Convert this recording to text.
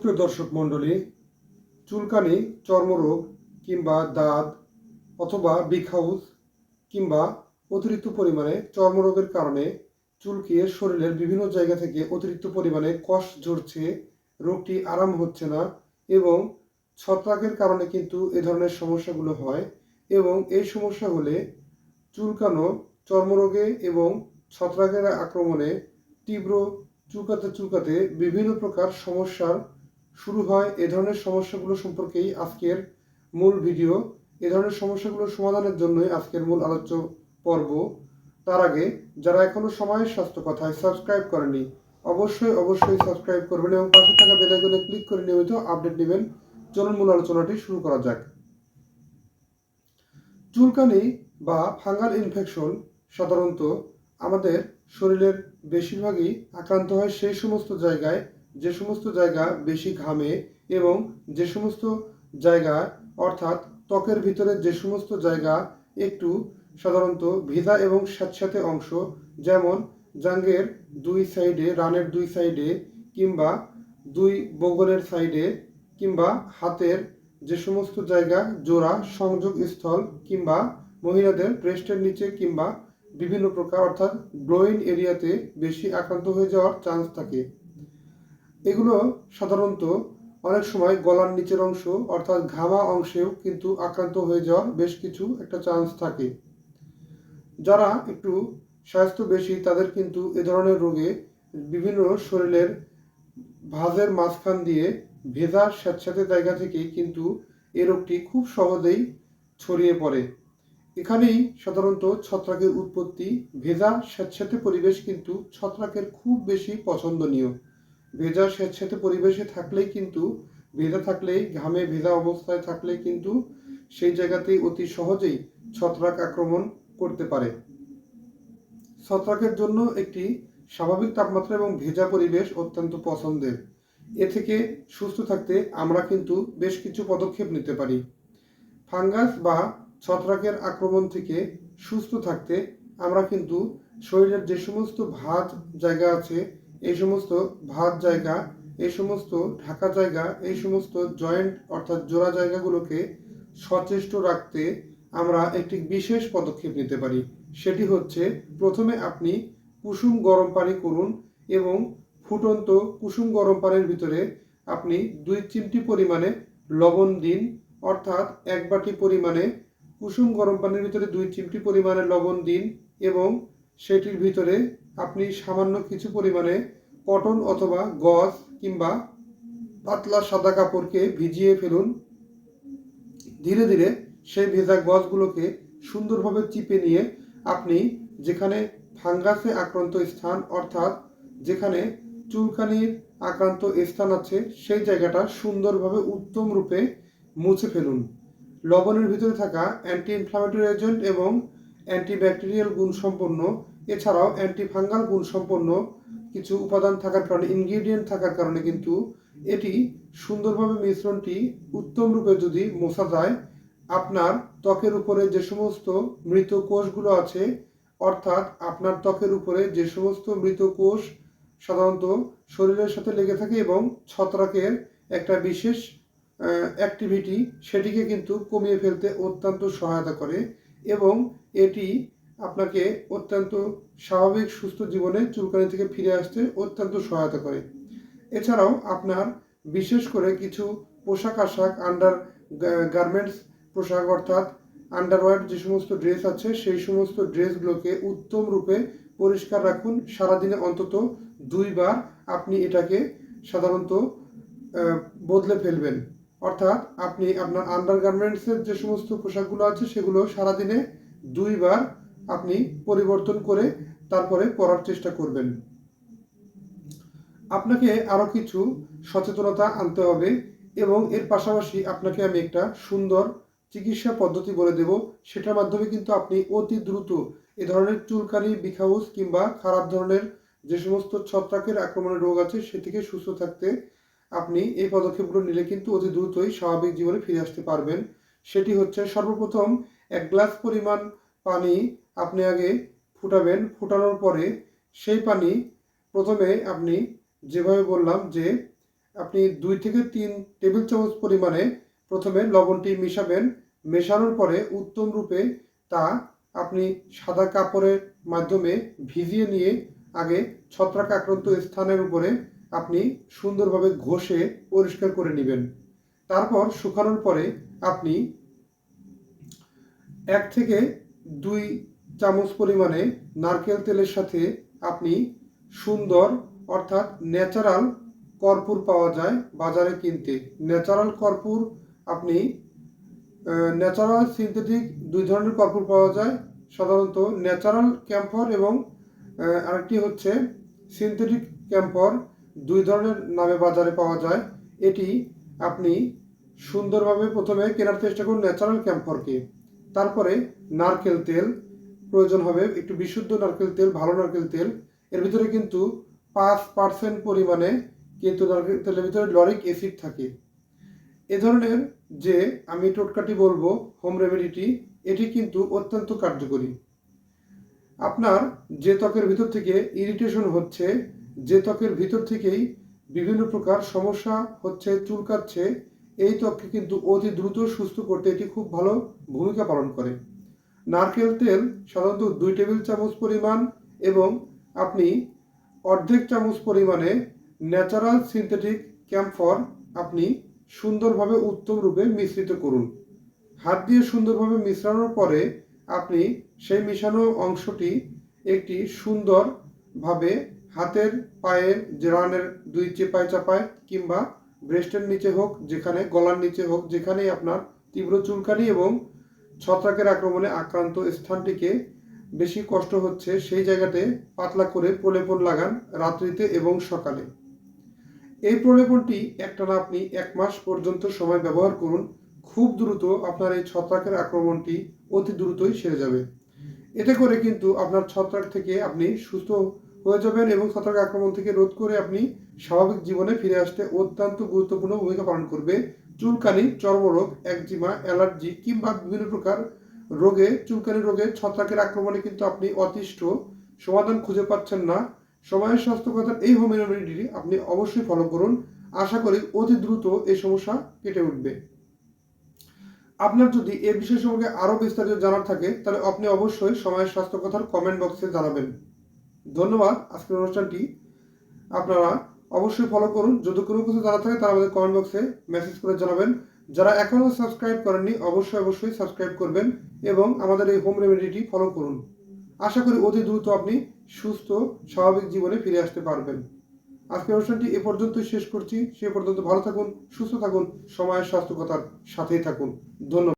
সুপ্রিয় দর্শক মণ্ডলী, চুলকানি, চর্মরোগ কিংবা দাঁত অথবা বিগ হাউস কিংবা অতিরিক্ত পরিমাণে চর্মরোগের কারণে চুলকিয়ে শরীরের বিভিন্ন জায়গা থেকে অতিরিক্ত পরিমাণে কষ ঝরছে, রোগটি আরাম হচ্ছে না এবং ছত্রাকের কারণে কিন্তু এ ধরনের সমস্যাগুলো হয় এবং এই সমস্যা হলে চুলকানো, চর্মরোগে এবং ছত্রাকের আক্রমণে তীব্র চুলকাতে চুলকাতে বিভিন্ন প্রকার সমস্যার শুরু হয় এ ধরনের সমস্যাগুলো সম্পর্কেই আজকের মূল ভিডিও। এ ধরনের সমস্যাগুলোর সমাধানের জন্যই আজকের মূল আলোচ্য পর্ব। তার আগে, যারা এখনও সময়ের স্বাস্থ্য কথায় সাবস্ক্রাইব করেনি অবশ্যই অবশ্যই সাবস্ক্রাইব করবেন এবং পাশে থাকা বেল আইকনে ক্লিক করে নিয়মিত আপডেট নেবেন। চলুন মূল আলোচনাটি শুরু করা যাক। চুলকানি বা ফাঙ্গাল ইনফেকশন সাধারণত আমাদের শরীরের বেশিরভাগই আক্রান্ত হয় সেই সমস্ত জায়গায় যে সমস্ত জায়গা বেশি ঘামে এবং যে সমস্ত জায়গা, অর্থাৎ ত্বকের ভিতরে যে সমস্ত জায়গা একটু সাধারণত ভিজা এবং স্যাঁতস্যাঁতে অংশ, যেমন জাঙ্গের দুই সাইডে, রানের দুই সাইডে কিংবা দুই বগলের সাইডে কিংবা হাতের যে সমস্ত জায়গা, জোড়া, সংযোগ স্থল কিংবা মহিলাদের ব্রেস্টের নিচে কিংবা বিভিন্ন প্রকার, অর্থাৎ গ্লোইন এরিয়াতে বেশি আক্রান্ত হয়ে যাওয়ার চান্স থাকে। এগুলো সাধারণত অনেক সময় গলার নিচের অংশ অর্থাৎ ঘামা অংশেও কিন্তু আক্রান্ত হয়ে যাওয়ার বেশ কিছু একটা চান্স থাকে। যারা একটু স্বাস্থ্য বেশি, তাদের কিন্তু এ ধরনের রোগে বিভিন্ন শরীরের ভাঁজের মাঝখান দিয়ে ভেজা স্যাঁতস্যাঁতে জায়গা থেকেই কিন্তু এ রোগটি খুব সহজেই ছড়িয়ে পড়ে। এখানেই সাধারণত ছত্রাকের উৎপত্তি, ভেজা স্যাঁতস্যাঁতে পরিবেশ কিন্তু ছত্রাকের খুব বেশি পছন্দনীয়। ভেজা স্যাঁতস্যাঁতে পরিবেশে থাকলেই কিন্তু, ভেজা থাকলেই, ঘামে ভেজা অবস্থায় থাকলেই কিন্তু সেই জায়গাতেই অতি সহজেই ছত্রাক আক্রমণ করতে পারে। ছত্রাকের জন্য একটি স্বাভাবিক তাপমাত্রা এবং ভেজা পরিবেশ অত্যন্ত পছন্দের। এ থেকে সুস্থ থাকতে আমরা কিন্তু বেশ কিছু পদক্ষেপ নিতে পারি। ফাঙ্গাস বা ছত্রাকের আক্রমণ থেকে সুস্থ থাকতে আমরা কিন্তু শরীরের যে সমস্ত ভাত জায়গা আছে এই সমস্ত ভাত জায়গা, এই সমস্ত ঢাকা জায়গা, এই সমস্ত জয়েন্ট অর্থাৎ জোড়া জায়গাগুলোকে সচেষ্ট রাখতে আমরা একটি বিশেষ পদক্ষেপ নিতে পারি। সেটি হচ্ছে প্রথমে আপনি কুসুম গরম পানি করুন এবং ফুটন্ত কুসুম গরম পানির ভিতরে আপনি দুই চিমটি পরিমাণে লবণ দিন, অর্থাৎ এক বাটি পরিমাণে কুসুম গরম পানির ভিতরে দুই চিমটি পরিমাণে লবণ দিন এবং সেটির ভিতরে আপনি সামান্য কিছু পরিমাণে কটন অথবা গজ কিংবা পাতলা সাদা কাপড়কে ভিজিয়ে ফেলুন। ধীরে ধীরে সেই ভেজা গজগুলোকে সুন্দরভাবে চিপে নিয়ে আপনি যেখানে ফাঙ্গাসে আক্রান্ত স্থান অর্থাৎ যেখানে চুলকানির আক্রান্ত স্থান আছে, সেই জায়গাটা সুন্দরভাবে উত্তম রূপে মুছে ফেলুন। লবণের ভিতরে থাকা অ্যান্টি ইনফ্লামেটরি এজেন্ট এবং অ্যান্টিব্যাকটেরিয়াল গুণসম্পন্ন এছাড়াও অ্যান্টিফাঙ্গাল গুণ সম্পন্ন কিছু উপাদান থাকার কারণে ইনগ্রিডিয়েন্ট থাকার কারণে কিন্তু এটি সুন্দরভাবে মিশ্রণটি উত্তম রূপে যদি মোছা যায়, আপনার ত্বকের উপরে যে সমস্ত মৃত কোষগুলো আছে, অর্থাৎ আপনার ত্বকের উপরে যে সমস্ত মৃত কোষ সাধারণত শরীরের সাথে লেগে থাকে এবং ছত্রাকের একটা বিশেষ অ্যাক্টিভিটি সেটিকে কিন্তু কমিয়ে ফেলতে অত্যন্ত সহায়তা করে এবং এটি আপনাকে অত্যন্ত স্বাভাবিক সুস্থ জীবনে চুলকানি থেকে ফিরে আসতে অত্যন্ত সহায়তা করে। এছাড়াও আপনার বিশেষ করে কিছু পোশাক আশাক আন্ডার গার্মেন্টস পোশাক অর্থাৎ আন্ডারওয়্যার যে সমস্ত ড্রেস আছে, সেই সমস্ত ড্রেসগুলোকে উত্তম রূপে পরিষ্কার রাখুন। সারাদিনে অন্তত দুইবার আপনি এটাকে সাধারণত বদলে ফেলবেন। অর্থাৎ আপনি আপনার আন্ডার গার্মেন্টসের যে সমস্ত পোশাকগুলো আছে, সেগুলো সারাদিনে দুইবার আপনি পরিবর্তন করে তারপরে পড়ার চেষ্টা করবেন। আপনাকে আরও কিছু সচেতনতা আনতে হবে এবং এর পাশাপাশি আপনাকে আমি একটা সুন্দর চিকিৎসা পদ্ধতি বলে দেব। সেটার মাধ্যমে কিন্তু আপনি অতি দ্রুত এ ধরনের চুলকানি, বিখাউস কিংবা খারাপ ধরনের যে সমস্ত ছত্রাকের আক্রমণের রোগ আছে, সে থেকে সুস্থ থাকতে আপনি এই পদক্ষেপগুলো নিলে কিন্তু অতি দ্রুতই স্বাভাবিক জীবনে ফিরে আসতে পারবেন। সেটি হচ্ছে সর্বপ্রথম এক গ্লাস পরিমাণ পানি আপনি আগে ফুটাবেন। ফুটানোর পরে সেই পানি প্রথমে আপনি যেভাবে বললাম যে আপনি দুই থেকে তিন টেবিল চামচ পরিমাণে প্রথমে লবণটি মিশাবেন। মেশানোর পরে উত্তম রূপে তা আপনি সাদা কাপড়ের মাধ্যমে ভিজিয়ে নিয়ে আগে ছত্রাক আক্রান্ত স্থানের উপরে আপনি সুন্দরভাবে ঘষে পরিষ্কার করে নেবেন। তারপর শুকানোর পরে আপনি এক থেকে দুই চামচ পরিমাণে নারকেল তেলের সাথে আপনি সুন্দর অর্থাৎ ন্যাচারাল কর্পূর পাওয়া যায় বাজারে কিনতে। ন্যাচারাল কর্পূর আপনি ন্যাচারাল সিনথেটিক দুই ধরনের কর্পূর পাওয়া যায়। সাধারণত ন্যাচারাল ক্যাম্পর এবং আরেকটি হচ্ছে সিনথেটিক ক্যাম্পর দুই ধরনের নামে বাজারে পাওয়া যায়। এটি আপনি সুন্দরভাবে প্রথমে কেনার চেষ্টা করুন ন্যাচারাল ক্যাম্পরকে তারপরে নারকেল তেল প্রয়োজন হবে একটু বিশুদ্ধ নারকেল তেল, ভালো নারকেল তেল। এর ভিতরে কিন্তু পাঁচ পার্সেন্ট পরিমাণে কিন্তু নারকেল তেলের ভিতরে লরিক অ্যাসিড থাকে। এ ধরনের যে আমি টোটকাটি বলব হোম রেমেডিটি এটি কিন্তু অত্যন্ত কার্যকরী। আপনার যে ত্বকের ভিতর থেকে ইরিটেশন হচ্ছে, যে ত্বকের ভিতর থেকেই বিভিন্ন প্রকার সমস্যা হচ্ছে, চুলকাচ্ছে, এই ত্বককে কিন্তু অতি দ্রুত সুস্থ করতে এটি খুব ভালো ভূমিকা পালন করে। নারকেল তেল সাধারণত দুই টেবিল চামচ পরিমাণ এবং আপনি অর্ধেক চামচ পরিমাণে ন্যাচারাল সিনথেটিক ক্যাম্ফর আপনি সুন্দরভাবে উত্তম রূপে মিশ্রিত করুন। হাত দিয়ে সুন্দরভাবে মিশ্রানোর পরে আপনি সেই মিশানো অংশটি একটি সুন্দরভাবে হাতের পায়ে জেরানের দুই চেপায় চাপায় কিংবা ব্রেস্টের নিচে হোক, যেখানে গলার নিচে হোক, যেখানেই আপনার তীব্র চুলকানি এবং ছত্রাকের আক্রমণে আক্রান্ত স্থানটিকে বেশি কষ্ট হচ্ছে সেই জায়গাতে পাতলা করে প্রলেপন লাগান রাত্রিতে এবং সকালে। এই প্রলেপনটি একটানা আপনি এক মাস পর্যন্ত সময় ব্যবহার করুন। খুব দ্রুত আপনার এই ছত্রাকের আক্রমণটি অতি দ্রুতই সেরে যাবে। এতে করে কিন্তু আপনার ছত্রাক থেকে আপনি সুস্থ হয়ে যাবেন এবং ছত্রাক আক্রমণ থেকে রোধ করে আপনি স্বাভাবিক জীবনে ফিরে আসতে অত্যন্ত গুরুত্বপূর্ণ ভূমিকা পালন করবে চুলকানি, চর্মরোগ, একজিমা, অ্যালার্জি কিংবা বিভিন্ন প্রকার রোগে, চুলকানি রোগে, ছত্রাকের আক্রমণে কিন্তু আপনি অতিষ্ঠ। সমাধান খুঁজে পাচ্ছেন না। সময়ের স্বাস্থ্য কথার এই হোম রেমেডিটি আপনি অবশ্যই ফলো করুন। আশা করি অতি দ্রুত এই সমস্যা কেটে উঠবে। আপনার যদি এ বিষয় সম্পর্কে আরও বিস্তারিত জানার থাকে, তাহলে আপনি অবশ্যই সময়ের স্বাস্থ্য কথার কমেন্ট বক্সে জানাবেন। ধন্যবাদ। আজকের অনুষ্ঠানটি আপনারা অবশ্যই ফলো করুন। যদি কোনো কিছু জানা থাকে তারা আমাদের কমেন্ট বক্সে মেসেজ করে জানাবেন। যারা এখনও সাবস্ক্রাইব করেননি, অবশ্যই অবশ্যই সাবস্ক্রাইব করবেন এবং আমাদের এই হোম রেমেডিটি ফলো করুন। আশা করি অতি দ্রুত আপনি সুস্থ, স্বাভাবিক জীবনে ফিরে আসতে পারবেন। আজকের অনুষ্ঠানটি এ পর্যন্তই শেষ করছি। সে পর্যন্ত ভালো থাকুন, সুস্থ থাকুন, সময়ের স্বাস্থ্যকতার সাথেই থাকুন। ধন্যবাদ।